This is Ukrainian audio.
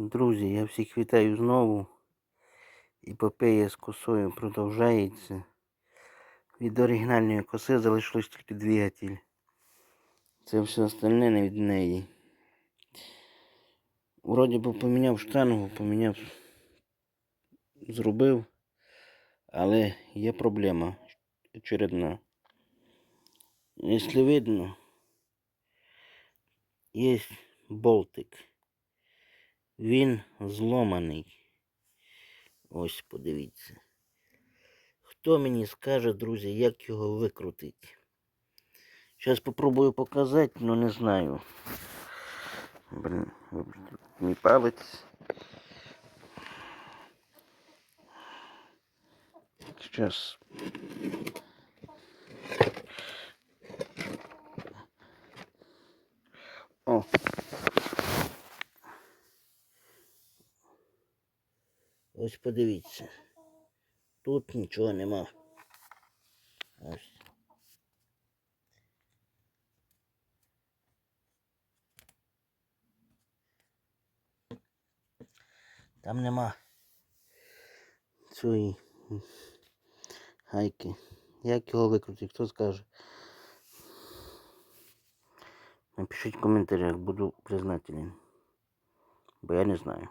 Друзі, я всіх вітаю знову. Епопея з косою продовжається. Від оригінальної коси залишилось тільки двигатель. Це все остальне не від неї. Вроді би поміняв штангу, поміняв, зробив, але є проблема очередна. Якщо видно, є болтик. Він зломаний. Ось подивіться. Хто мені скаже, друзі, як його викрутити? Зараз попробую показати, але не знаю. Блін, мій палець. Зараз. О. Ось подивіться. Тут нічого нема. Ось. Там нема цієї гайки. Як його викрутити, хто скаже? Напишіть в коментарях, буду признателен. Бо я не знаю.